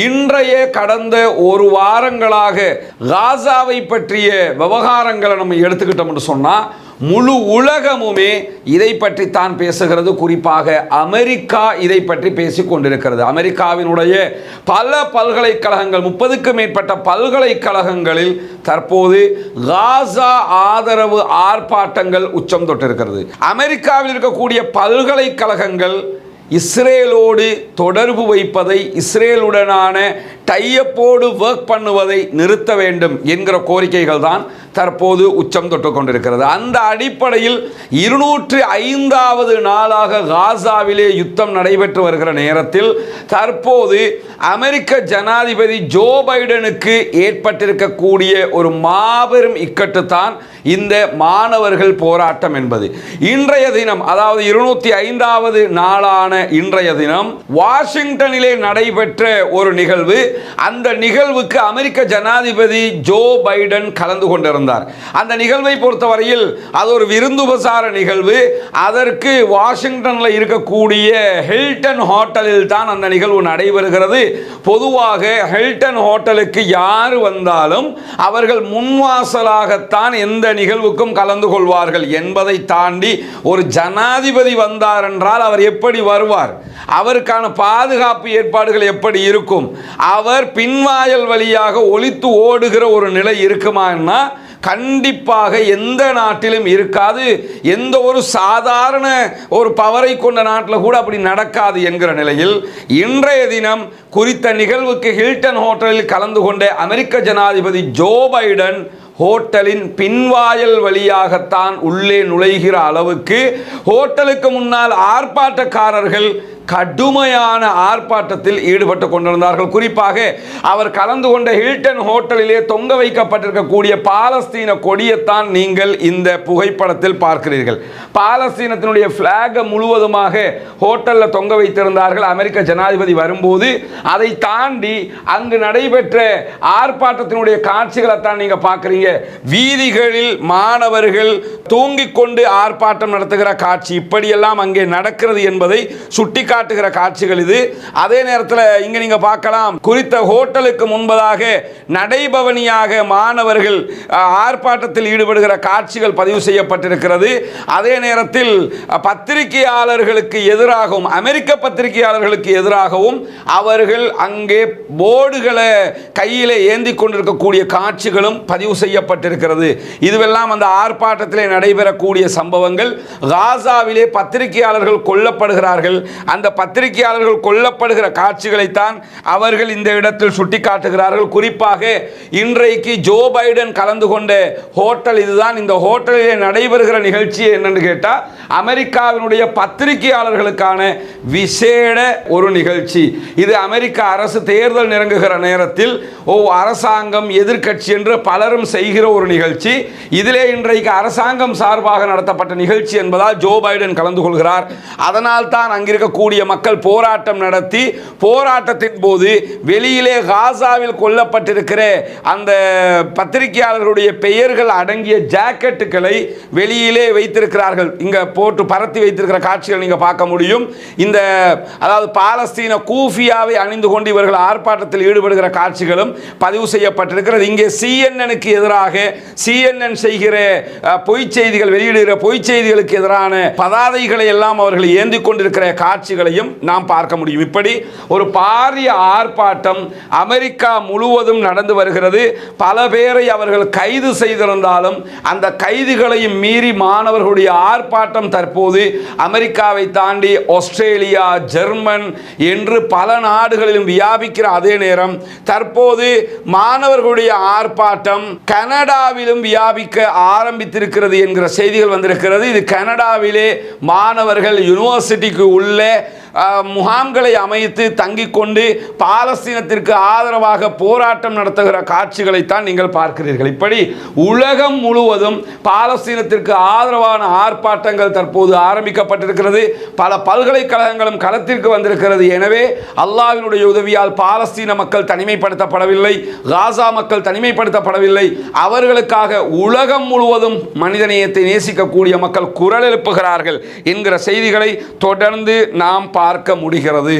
இன்றைய கடந்த ஒரு வாரங்களாக காசாவை பற்றிய விவகாரங்களை நம்ம எடுத்துக்கிட்டோம்னு சொன்னால் முழு உலகமுமே இதை பற்றி தான் பேசுகிறது. குறிப்பாக அமெரிக்கா இதை பற்றி பேசி கொண்டிருக்கிறது. அமெரிக்காவினுடைய பல பல்கலைக்கழகங்கள் முப்பதுக்கும் மேற்பட்ட பல்கலைக்கழகங்களில் தற்போது காசா ஆதரவு ஆர்ப்பாட்டங்கள் உச்சம் தொட்டிருக்கிறது. அமெரிக்காவில் இருக்கக்கூடிய பல்கலைக்கழகங்கள் இஸ்ரேலோடு தொடர்பு வைப்பதை இஸ்ரேலுடனான டையப்போடு ஒர்க் பண்ணுவதை நிறுத்த வேண்டும் என்கிற கோரிக்கைகள் தான் தற்போது உச்சம் தொட்டு கொண்டிருக்கிறது. அந்த அடிப்படையில் இருநூற்று ஐந்தாவது நாளாக காசாவிலே யுத்தம் நடைபெற்று வருகிற நேரத்தில் தற்போது அமெரிக்க ஜனாதிபதி ஜோ பைடனுக்கு ஏற்பட்டிருக்கக்கூடிய ஒரு மாபெரும் இக்கட்டு தான் இந்த மாணவர்கள் போராட்டம் என்பது. இன்றைய தினம் அதாவது இருநூத்தி ஐந்தாவது நாளான இன்றைய தினம் வாஷிங்டனிலே நடைபெற்ற ஒரு நிகழ்வு அந்த நிகழ்வுக்கு அமெரிக்க ஜனாதிபதி ஜோ பைடன் கலந்து கொண்டிருந்தார். அந்த நிகழ்வை பொறுத்தவரையில் அது ஒரு விருந்துபசார நிகழ்வு. அதற்கு வாஷிங்டனில் இருக்கக்கூடிய ஹில்டன் ஹோட்டலில் தான் அந்த நிகழ்வு நடைபெறுகிறது. பொதுவாக ஹில்டன் ஹோட்டலுக்கு யார் வந்தாலும் அவர்கள் முன்வாசலாகத்தான் எந்த நிகழ்வுக்கும் கலந்து கொள்வார்கள் என்பதை தாண்டி ஒரு ஜனாதிபதி வந்தார் என்றால் அவர் எப்படி வருவார்? அவருக்கான பாதுகாப்பு ஏற்பாடுகள் எப்படி இருக்கும்? அவர் பின்வாயல் வழியாக ஒழித்து ஓடுகிற ஒரு நிலை இருக்குமான்னா கண்டிப்பாக எந்த நாட்டிலும் இருக்காது. எந்த ஒரு சாதாரண ஒரு பவரை கொண்ட நாட்டில் கூட அப்படி நடக்காது என்கிற நிலையில் இன்றைய தினம் குறித்த நிகழ்வுக்கு ஹில்டன் ஹோட்டலில் கலந்து கொண்ட அமெரிக்க ஜனாதிபதி ஜோ பைடன் ஹோட்டலின் பின்வாயல் வழியாகத்தான் உள்ளே நுழைகிற அளவுக்கு ஹோட்டலுக்கு முன்னால் ஆர்ப்பாட்டக்காரர்கள் கடுமையான ஆர்ப்பாட்டத்தில் ஈடுபட்டு கொண்டிருந்தார்கள். குறிப்பாக அவர் கலந்து கொண்ட ஹில்டன் ஹோட்டலிலே தொங்க வைக்கப்பட்டிருக்கக்கூடிய பாலஸ்தீன கொடியைத்தான் நீங்கள் இந்த புகைப்படத்தில் பார்க்கிறீர்கள். பாலஸ்தீனத்தினுடைய பிளாகை முழுவதுமாக ஹோட்டலில் தொங்க வைத்திருந்தார்கள். அமெரிக்க ஜனாதிபதி வரும்போது அதை தாண்டி அங்கு நடைபெற்ற ஆர்ப்பாட்டத்தினுடைய காட்சிகளை தான் நீங்க பார்க்குறீங்க. வீதிகளில் மாணவர்கள் தூங்கிக் கொண்டு ஆர்ப்பாட்டம் நடத்துகிற காட்சி இப்படியெல்லாம் அங்கே நடக்கிறது என்பதை சுட்டி காட்டுகிற காட்சிகள் இது. அதே நேரத்தில் இங்க நீங்க பார்க்கலாம் குறித்த ஹோட்டலுக்கு முன்பதாக நடைபவனியாக மாணவர்கள் ஆர்ப்பாட்டத்தில் ஈடுபடுகிற காட்சிகள் பதிவு செய்யப்பட்டிருக்கிறது. அதே நேரத்தில் பத்திரிகையாளர்களுக்கு எதிராகவும் அமெரிக்க பத்திரிகையாளர்களுக்கு எதிராகவும் அவர்கள் அங்கே போர்டுகளை கையில் ஏந்தி கொண்டிருக்கக்கூடிய காட்சிகளும் பதிவு செய்யப்பட்டிருக்கிறது. இதுவெல்லாம் அந்த ஆர்ப்பாட்டத்திலே நடைபெறக்கூடிய சம்பவங்கள். காசாவிலே பத்திரிகையாளர்கள் கொல்லப்படுகிறார்கள். அந்த அந்த பத்திரிகையாளர்கள் கொல்லப்படுகிற காட்சிகளைத்தான் அவர்கள் இந்த இடத்தில் சுட்டிக்காட்டுகிறார்கள். குறிப்பாக இன்றைக்கு ஜோ பைடன் கலந்து கொண்ட ஹோட்டல் இதுதான். இந்த ஹோட்டலிலே நடைபெறுகிற நிகழ்ச்சி என்னன்னு கேட்டால் அமெரிக்காவினுடைய பத்திரிகையாளர்களுக்கான விசேட ஒரு நிகழ்ச்சி. இது அமெரிக்க அரசு தேர்தல் நெருங்குகிற நேரத்தில் ஓ அரசாங்கம் எதிர்க்கட்சி என்று பலரும் செய்கிற ஒரு நிகழ்ச்சி. இதிலே இன்றைக்கு அரசாங்கம் சார்பாக நடத்தப்பட்ட நிகழ்ச்சி என்பதால் ஜோ பைடன் கலந்து கொள்கிறார். அதனால் தான் அங்கிருக்கக்கூடிய மக்கள் போராட்டம் நடத்தி போராட்டத்தின் போது வெளியிலே காசாவில் கொல்லப்பட்டிருக்கிற அந்த பத்திரிகையாளர்களுடைய பெயர்கள் அடங்கிய ஜாக்கெட்டுகளை வெளியிலே வைத்திருக்கிறார்கள். இங்க போட்டு பரத்தி வைத்திருக்கிற காட்சிகள் நீங்க பார்க்க முடியும். இந்த அதாவது பாலஸ்தீன கூஃபியாவை அணிந்து கொண்டு இவர்கள் ஆர்ப்பாட்டத்தில் ஈடுபடுகிற காட்சிகளும் பதிவு செய்யப்பட்டிருக்கிறது. இங்கே சிஎன்எனுக்கு எதிராக சிஎன்என் செய்கிற அஹ், பொய்ச் செய்திகள் வெளியிடுகிற பொய்ச் செய்திகளுக்கு எதிரான பதாதைகளை எல்லாம் அவர்கள் ஏந்தி கொண்டிருக்கிற காட்சிகள் காட்சிகளையும் நாம் பார்க்க முடியும். இப்படி ஒரு பாரிய ஆர்ப்பாட்டம் அமெரிக்கா முழுவதும் நடந்து வருகிறது. பல பேரை அவர்கள் கைது செய்திருந்தாலும் அந்த கைதுகளையும் மீறி மாணவர்களுடைய ஆர்ப்பாட்டம் தற்போது அமெரிக்காவை தாண்டி ஆஸ்திரேலியா ஜெர்மன் என்று பல நாடுகளிலும் வியாபிக்கிற அதே நேரம் தற்போது மாணவர்களுடைய ஆர்ப்பாட்டம் கனடாவிலும் வியாபிக்க ஆரம்பித்திருக்கிறது என்கிற செய்திகள் வந்திருக்கிறது. இது கனடாவிலே மாணவர்கள் யூனிவர்சிட்டிக்கு உள்ளே முகாம்களை அமைத்து தங்கிக் கொண்டு பாலஸ்தீனத்திற்கு ஆதரவாக போராட்டம் நடத்துகிற காட்சிகளைத்தான் நீங்கள் பார்க்கிறீர்கள். இப்படி உலகம் முழுவதும் பாலஸ்தீனத்திற்கு ஆதரவான ஆர்ப்பாட்டங்கள் தற்போது ஆரம்பிக்கப்பட்டிருக்கிறது. பல பல்கலைக்கழகங்களும் களத்திற்கு வந்திருக்கிறது. எனவே அல்லாவினுடைய உதவியால் பாலஸ்தீன மக்கள் தனிமைப்படுத்தப்படவில்லை காசா மக்கள் தனிமைப்படுத்தப்படவில்லை. அவர்களுக்காக உலகம் முழுவதும் மனிதநேயத்தை நேசிக்கக்கூடிய மக்கள் குரல் எழுப்புகிறார்கள் என்கிற செய்திகளை தொடர்ந்து நாம் பார்க்க முடிகிறது.